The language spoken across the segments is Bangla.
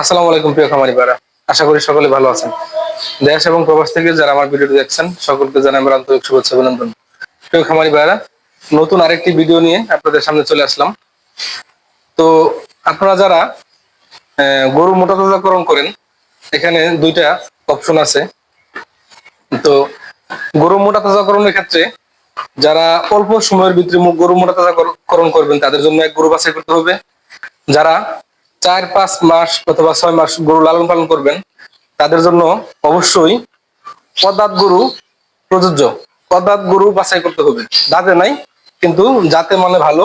আসসালামু আলাইকুম প্রিয় খামারি ভাইরা। আশা করি সকলে ভালো আছেন। দেশ এবং প্রবাস থেকে যারা আমার ভিডিওটি দেখছেন, সকলকে জানাই আমার আন্তরিক শুভেচ্ছা অভিনন্দন। প্রিয় খামারি ভাইরা, নতুন আরেকটি ভিডিও নিয়ে আপনাদের সামনে চলে আসলাম। তো আপনারা যারা গরু মোটা তাজাকরণ করেন, এখানে দুইটা অপশন আছে। তো গরু মোটা তাজাকরণের ক্ষেত্রে যারা অল্প সময়ের ভিতরে গরু মোটা তাজাকরণ করবেন, তাদের জন্য এক গরু বাছাই করতে হবে। যারা চার, পাঁচ মাস অথবা ছয় মাস গরু লালন পালন করবেন, তাদের জন্য অবশ্যই পদাত গরু প্রযোজ্য। পদাত গরু বাছাই করতে হবে। দাঁতে নাই, কিন্তু যাতে মানে ভালো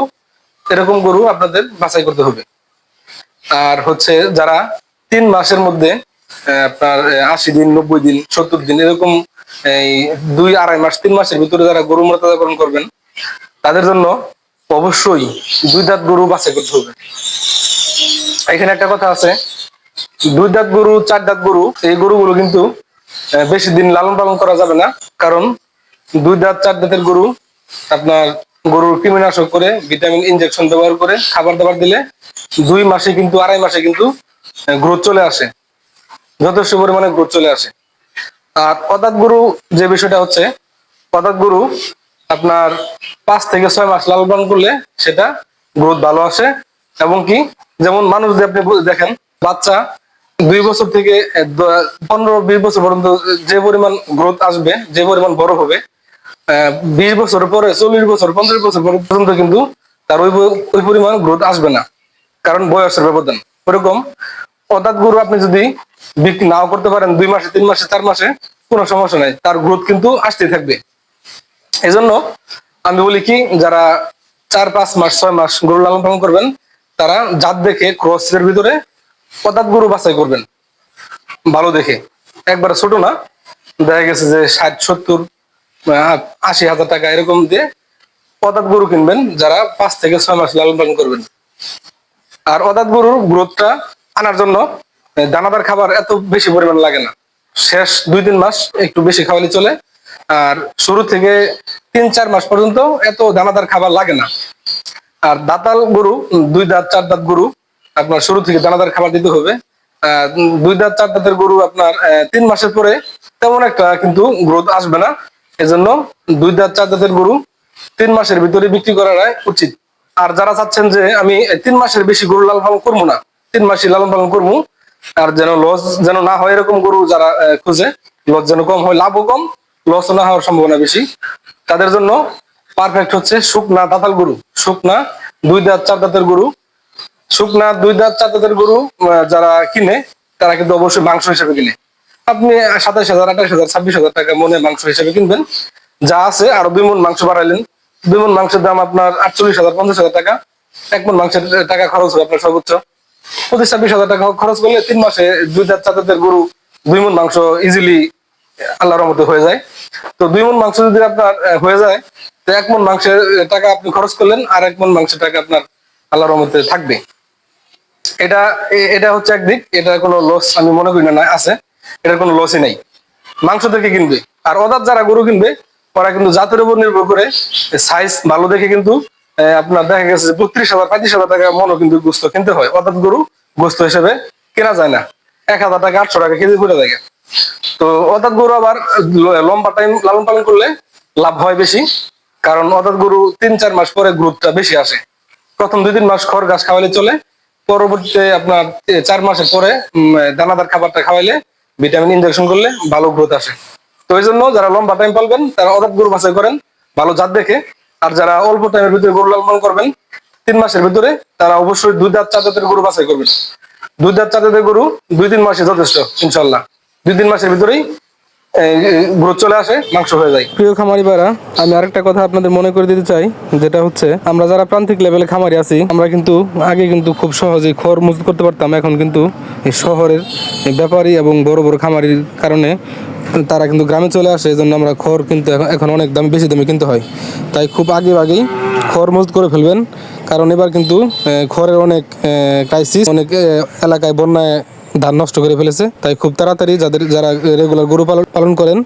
এরকম গরু আপনাদের বাছাই করতে হবে। আর হচ্ছে যারা তিন মাসের মধ্যে আপনার আশি দিন, নব্বই দিন, সত্তর দিন, এরকম, এই দুই, আড়াই মাস, তিন মাসের ভিতরে যারা গরু মর্যাদাকরণ করবেন, তাদের জন্য অবশ্যই দুই দাঁত গরু বাছাই করতে হবে। এখানে একটা কথা আছে, দুই দাঁত গরু, চার দাঁত গরু, এই গরুগুলো কিন্তু বেশি দিন লালন পালন করা যাবে না, কারণ দুই দাঁত, চার দাঁতের গরু, আপনার গরুর কৃমিনাশক করে, ভিটামিন ইনজেকশন ব্যবহার করে, খাবার দাবার দিলে দুই মাসে কিন্তু, আড়াই মাসে কিন্তু গ্রোথ চলে আসে, যথেষ্ট পরিমাণে গ্রোথ চলে আসে। আর পদাত গরু যে বিষয়টা হচ্ছে পদাত গরু আপনার পাঁচ থেকে ছয় মাস লালন পালন করলে সেটা গ্রোথ ভালো আসে, এবং কি যেমন মানুষ যে আপনি দেখেন, বাচ্চা দুই বছর থেকে পনেরো, বিশ বছর পর্যন্ত যে পরিমাণ গ্রোথ আসবে, যে পরিমাণ বড় হবে বিশ বছর পরে, চল্লিশ বছর, পঞ্চাশ বছর পর্যন্ত কিন্তু তার ওই ওই পরিমাণ গ্রোথ আসবে না। কারণ বয়সের ব্যবধান। ওরকম অর্থাৎ গরু আপনি যদি বিক্রি নাও করতে পারেন, দুই মাসে, তিন মাসে, চার মাসে, কোনো সমস্যা নাই। তার গ্রোথ কিন্তু আসতেই থাকবে। এজন্য আমি বলি কি, যারা চার, পাঁচ মাস, ছয় মাস গরু লালন পালন করবেন তারা জাত দেখে ক্রসের ভিতরে পদাত গরু বাছাই করবেন। ভালো দেখে। একবার ছোট না। দেখা গেছে যে ষাট, সত্তর আশি হাজার টাকা এরকম দিয়ে পদাত গরু কিনবেন, যারা পাঁচ থেকে ছয় মাস লালন পালন করবেন। আর অদাত গরুর গ্রোথটা আনার জন্য দানাদার খাবার এত বেশি পরিমাণ লাগে না। শেষ দুই তিন মাস একটু বেশি খাওয়ালে চলে। আর শুরু থেকে তিন চার মাস পর্যন্ত এত দানাদার খাবার লাগে না। আর দাতাল গরু দুই দাঁত, চার দাঁত গরু আপনার শুরু থেকে দানাদার খাবার দিতে হবে। দুই দাঁত, চার দাঁতের গরু আপনার তিন মাসের পরে তেমন একটা কিন্তু গ্রোথ আসবে না। এজন্য দুই দাঁত, চার দাঁতের গরু তিন মাসের ভিতরে বিক্রি করাটাই উচিত। আর যারা চাচ্ছেন যে আমি তিন মাসের বেশি গরু লালন পালন করব না, তিন মাসে লালন পালন করব, আর যেন লস যেন না হয় এরকম গরু যারা খুঁজে লস যেন কম হয়, লাভও কম লস না হওয়ার সম্ভাবনা বেশি। তাদের জন্য পারফেক্ট হচ্ছে শুকনা দাতাল গরু। শুকনা দুই দাঁত, চার দাঁতের গরু। শুকনা দুই দাঁত, চার দাঁতের গরু যারা কিনে, তারা কিন্তু অবশ্যই মাংস হিসেবে কিনে। আপনি সাতাশ হাজার, আঠাশ হাজার, ছাব্বিশ হাজার টাকা মনে মাংস হিসেবে কিনবেন। যা আছে, আরও দুই মন মাংস বাড়াইলেন। দুই মন মাংসের দাম আপনার আটচল্লিশ হাজার, পঞ্চাশ হাজার টাকা। এক মন মাংসের টাকা খরচ হবে আপনার সর্বোচ্চ। পঁচিশ, ছাব্বিশ হাজার টাকা খরচ করলে তিন মাসে দুই দাঁত, চার দাঁতের গরু, দুই মন মাংস ইজিলি আল্লাহর মতো হয়ে যায়। তো দুই মন মাংস যদি আপনার হয়ে যায় তো এক মন মাংসের টাকা আপনি খরচ করলেন, আর এক মন মাংসের টাকা আপনার রহমতে থাকবে। এটা এটা হচ্ছে একদিক এটা কোনো লস আমি মনে করি না আছে। এটার কোনো লসই নাই। মাংস থেকে কিনবে। আর অদাত যারা গরু কিনবে, ওরা কিন্তু জাতের উপর নির্ভর করে সাইজ ভালো দেখে কিন্তু আপনার দেখা গেছে যে বত্রিশ হাজার, পঁয়ত্রিশ হাজার টাকা মনও কিন্তু গোস্ত কিনতে হয়। অদাত গরু গোস্ত হিসেবে কেনা যায় না। এক হাজার টাকা, আটশো টাকা কেজি পড়ে থাকে। তো অর্থাৎ গরু আবার লম্বা টাইম লালন পালন করলে লাভ হয় বেশি। কারণ অদাত গরু তিন, চার মাস পরে গ্রোথটা বেশি আসে। প্রথম দুই, তিন মাস খড় ঘাস খাওয়ালে চলে, পরবর্তীতে আপনার চার মাসের পরে দানাদার খাবারটা খাওয়াইলে ভিটামিন ইনজেকশন করলে ভালো গ্রোথ আসে। তো এই জন্য যারা লম্বা টাইম পালবেন, তারা অদাত গরু বাছাই করেন, ভালো জাত দেখে। আর যারা অল্প টাইমের ভিতরে গরু লালন করবেন, তিন মাসের ভিতরে তারা অবশ্যই দুই দাঁত, চার দাঁতের গরু বাছাই করবেন। দুই দাঁত, চার দাঁতের গরু দুই, তিন মাসে যথেষ্ট ইনশাল্লাহ দুই, তিন মাসের ভিতরেই গ্রোথ চলে আসে, মাংস হয়ে যায়। প্রিয় খামারি ভাইরা আমি আরেকটা কথা আপনাদের মনে করে দিতে চাই, যেটা হচ্ছে, আমরা যারা প্রান্তিক লেভেলে খামারি আছি, আমরা কিন্তু আগে কিন্তু খুব সহজেই খড় মজুত করতে পারতাম, এখন কিন্তু এই শহরের ব্যাপারী এবং বড় বড় খামারির কারণে তারা কিন্তু গ্রামে চলে আসে এই জন্য আমরা খড় কিন্তু এখন- অনেক দাম, বেশি দামে কিনতে হয়। তাই খুব আগে আগেই খড় মজুত করে ফেলবেন, কারণ এবার কিন্তু খড়ের অনেক ক্রাইসিস অনেক এলাকায় বন্যায় ধান নষ্ট করে ফেলেছে। তাই খুব তাড়াতাড়ি যাদের, যারা রেগুলার গরু পালন পালন করেন,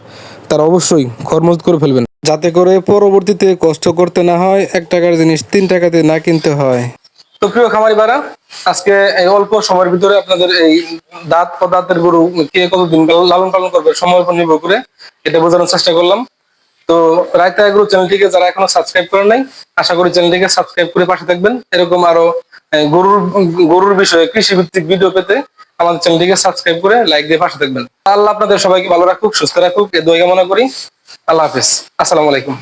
তারা অবশ্যই খরমজুত করে ফেলবেন। যাতে করে পরবর্তীতে কষ্ট করতে না হয়, এক টাকার জিনিস তিন টাকাতে না কিনতে হয়। তো প্রিয় খামারি ভাইরা, আজকে এই অল্প সময়ের ভিতরে আপনাদের এই দাঁত ও দাঁতের গরু কে কতদিন লালন পালন করবে সময়ের উপর নির্ভর করে এটা বোঝানোর চেষ্টা করলাম। তো রায়তা এগ্রো চ্যানেলটিকে যারা এখনও সাবস্ক্রাইব করেন নাই, আশা করি চ্যানেলটিকে সাবস্ক্রাইব করে পাশে থাকবেন। এরকম আরও গরুর গরুর বিষয়ে কৃষি ভিত্তিক ভিডিও পেতে আমাদের চ্যানেলটিকে সাবস্ক্রাইব করে লাইক দিয়ে পাশে থাকবেন। আল্লাহ আপনাদের সবাইকে ভালো রাখুক, সুস্থ রাখুক এ দোয়া কামনা করি। আল্লাহ হাফিজ। আসসালামু আলাইকুম।